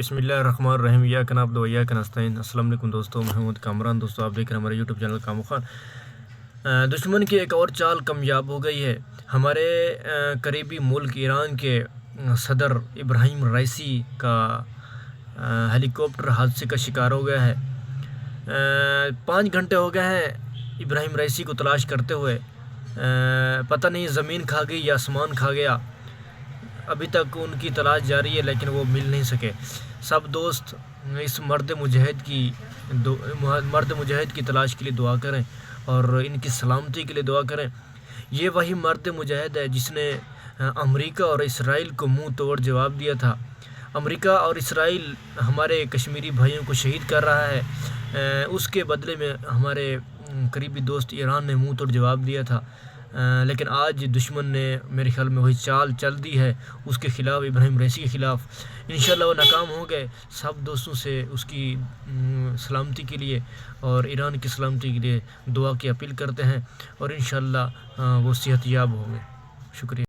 بسم اللہ الرحمن الرحیم۔ یا کناب دو، یا کنستین۔ السلام علیکم دوستو محمد کامران۔ دوستو، آپ دیکھ رہے ہیں ہمارے یوٹیوب چینل کامو خان۔ دشمن کی ایک اور چال کامیاب ہو گئی ہے۔ ہمارے قریبی ملک ایران کے صدر ابراہیم رائسی کا ہیلی کاپٹر حادثے کا شکار ہو گیا ہے۔ پانچ گھنٹے ہو گئے ہیں ابراہیم رائسی کو تلاش کرتے ہوئے۔ پتہ نہیں زمین کھا گئی یا آسمان کھا گیا۔ ابھی تک ان کی تلاش جاری ہے، لیکن وہ مل نہیں سکے۔ سب دوست اس مرد مجاہد کی مرد مجاہد کی تلاش کے لیے دعا کریں اور ان کی سلامتی کے لیے دعا کریں۔ یہ وہی مرد مجاہد ہے جس نے امریکہ اور اسرائیل کو منہ توڑ جواب دیا تھا۔ امریکہ اور اسرائیل ہمارے کشمیری بھائیوں کو شہید کر رہا ہے۔ اس کے بدلے میں ہمارے قریبی دوست ایران نے منہ توڑ جواب دیا تھا۔ لیکن آج دشمن نے میرے خیال میں وہی چال چل دی ہے، اس کے خلاف، ابراہیم ریسی کے خلاف۔ انشاءاللہ وہ ناکام ہو گئے سب دوستوں سے اس کی سلامتی کے لیے اور ایران کی سلامتی کے لیے دعا کی اپیل کرتے ہیں اور انشاءاللہ وہ صحت یاب ہوں گے۔ شکریہ۔